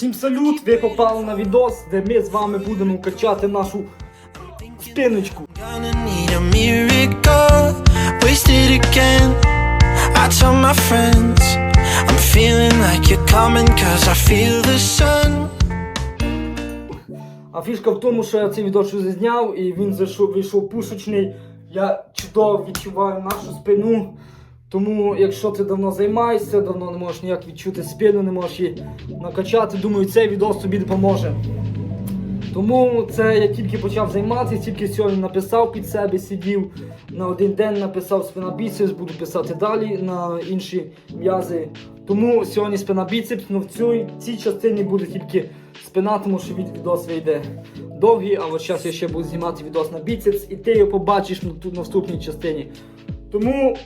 Всім салют! Ви попали на відос, де ми з вами будемо качати нашу спиночку. А фішка в тому, що я цей відос вже зняв і він зайшов, вийшов пушечний. Я чудово відчуваю нашу спину. Тому, якщо ти давно займаєшся, давно не можеш ніяк відчути спину, не можеш її накачати, думаю, цей відос тобі допоможе. Тому це я тільки почав займатися, тільки сьогодні написав під себе, сидів на один день, написав спина біцепс, буду писати далі на інші м'язи. Тому сьогодні спина біцепс, але в цій, цій частині буде тільки спина, тому що від відос вийде довгий, а от зараз я ще буду знімати відос на біцепс, і ти його побачиш на ту- наступній частині. Тому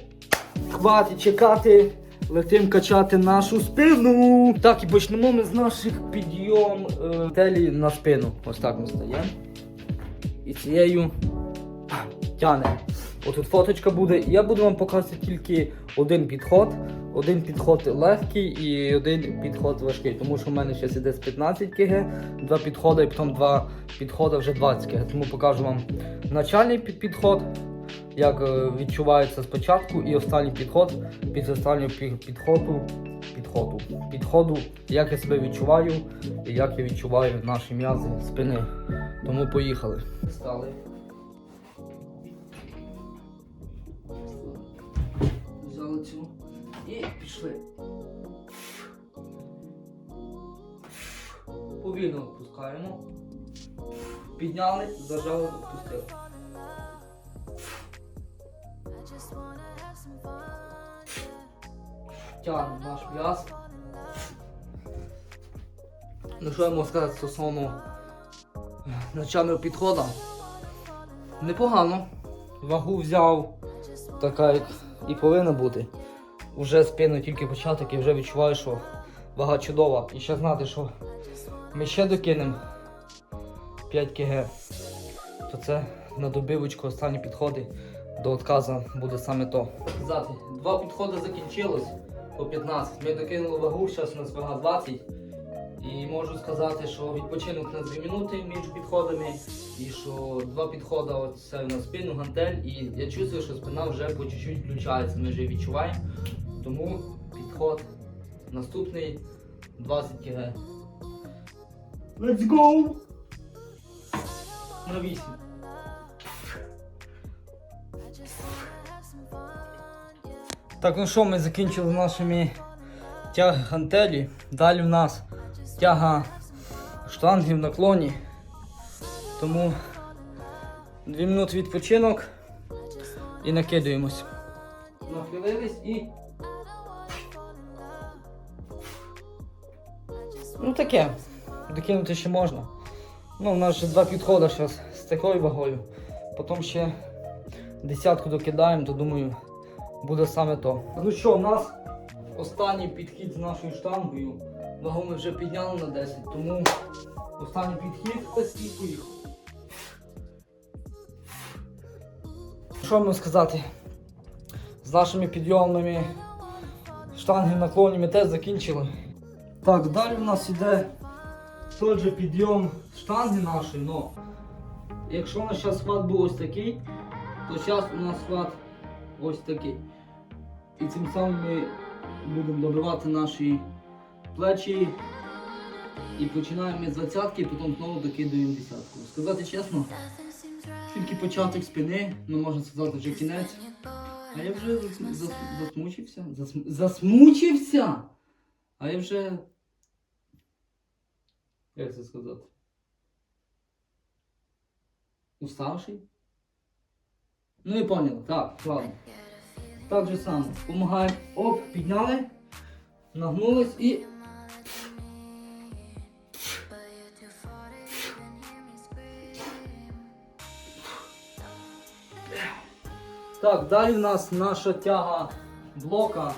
хватить чекати. Летим качати нашу спину. Так, і почнемо ми з наших підйом е, телі на спину. Ось так ми стаємо. І цією тяне. Отут фоточка буде. Я буду вам показувати тільки один підход. Один підход легкий і один підход важкий. Тому що в мене зараз іде з 15 кг, два підходи, і потім два підходи вже 20 кг. Тому покажу вам начальний підход, як е, відчувається спочатку, і останній підход під останнього підходу, підходу, підходу, як я себе відчуваю і як я відчуваю наші м'язи спини. Тому поїхали. Стали. Взяли цю і пішли. Повільно відпускаємо. Підняли, зажали, відпустили. Тягнемо наш м'яз. Ну що я можу сказати стосовно начального підходу? Непогано. Вагу взяв така, як і повинна бути. Уже спину тільки початок і вже відчуваю, що вага чудова. І ще знати, що ми ще докинемо 5 кг, то це на добивочку останні підходи до отказу буде саме то. Два підходи закінчилось по 15. Ми докинули вагу, зараз у нас вага 20. І можу сказати, що відпочинок на 2 минути між підходами, і що два підходи от це на спину, гантель, і я чувствую, що спина вже по чуть-чуть включається. Ми вже відчуваємо. Тому підход наступний 20 кг. Let's go! На 8. Так, ну що, ми закінчили нашими тяг гантелі. Далі в нас тяга штанги в наклоні. Тому 2 минути відпочинок і накидуємось. Нахилились і. Ну таке. Докинути ще можна. Ну, у нас ще два підходи зараз з такою вагою. Потім ще десятку докидаємо, то думаю, буде саме то. Ну що, у нас останній підхід з нашою штангою. Вагу ми вже підняли на 10, тому останній підхід ось і поїхав. Що можу сказати? З нашими підйомними штанги наклонні ми теж закінчили. Так, далі у нас іде той же підйом штанги нашої, но якщо у нас зараз схват був ось такий, то зараз у нас схват ось такий. І цим самим ми будемо добивати наші плечі і починаємо з двадцятки, потім знову докидуємо десятку. Сказати чесно, тільки початок спини, ну можна сказати, вже кінець. А я вже зас- зас- засмучився. Засм- Засмучився! А я вже. Як це сказати? Уставший? Ну і поняли, так, ладно. Так же само. Помагаємо. Оп, підняли, нагнулись і. Так, далі в нас наша тяга блока.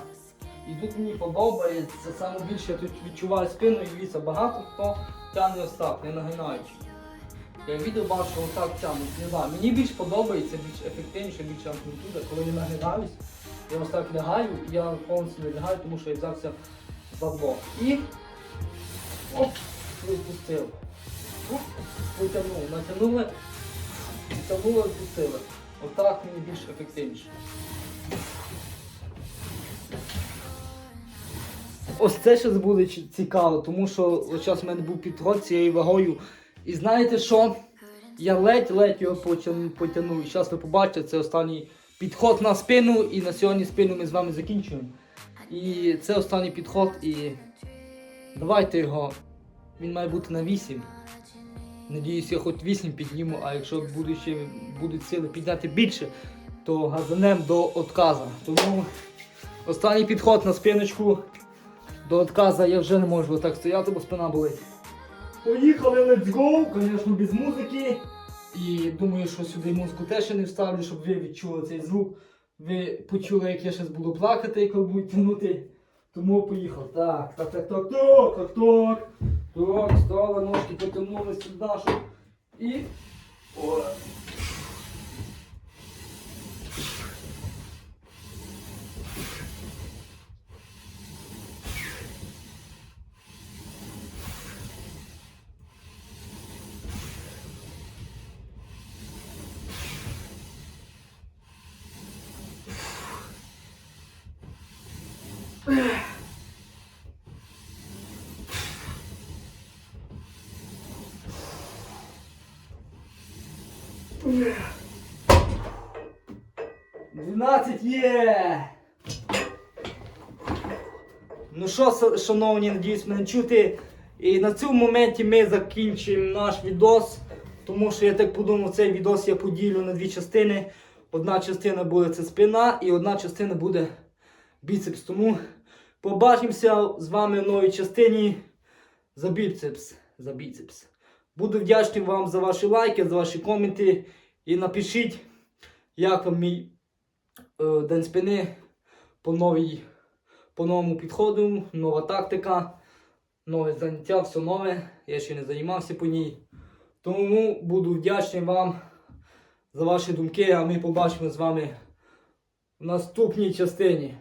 І тут мені подобається, саме більше я тут відчуваю спину і дивіться, багато хто тягне ось не нагинаючи. Я відео бачу, отак тягнуть, не знаю. Мені більш подобається, більш ефективніше, більш амплітуда, коли я нагинаюсь. Я ось так лягаю, я повністю не лягаю, тому що я взявся за блок. І Оп, відпустив. Оп, Потягнув, натягнули, відтягнули, відпустили. Отак мені більш ефективніше. Ось це ще буде цікаво, тому що час в мене був підход цією вагою. І знаєте що? Я ледь-ледь його потягнув. Зараз ви побачите, це останній підход на спину, і на сьогодні спину ми з вами закінчуємо. І це останній підход, і давайте його. Він має бути на 8. Надіюсь, я хоч 8 підніму, а якщо буде ще, будуть сили підняти більше, то газанем до отказа. Тому останній підход на спиночку. До отказа я вже не можу отак стояти, бо спина болить. Поїхали, let's go! Звісно, без музики. І думаю, що сюди музику теж ще не вставлю, щоб ви відчули цей звук. Ви почули, як я зараз буду плакати, як будуть тягнути. Тому поїхав. Так, так, так, так, так, так, так. Так, стали, ножки потягнули сюди. І. О. Дванадцять є! Ну що, шановні, надіюсь, мене чути. І на цьому моменті ми закінчуємо наш відос. Тому що я так подумав, цей відос я поділю на дві частини. Одна частина буде це спина, і одна частина буде біцепс. Тому побачимося з вами в новій частині за біцепс. За біцепс. Буду вдячний вам за ваші лайки, за ваші коменти. І напишіть, як вам мій е, день спини по, новій, по новому підходу, нова тактика, нове заняття, все нове. Я ще не займався по ній. Тому буду вдячний вам за ваші думки, а ми побачимо з вами в наступній частині.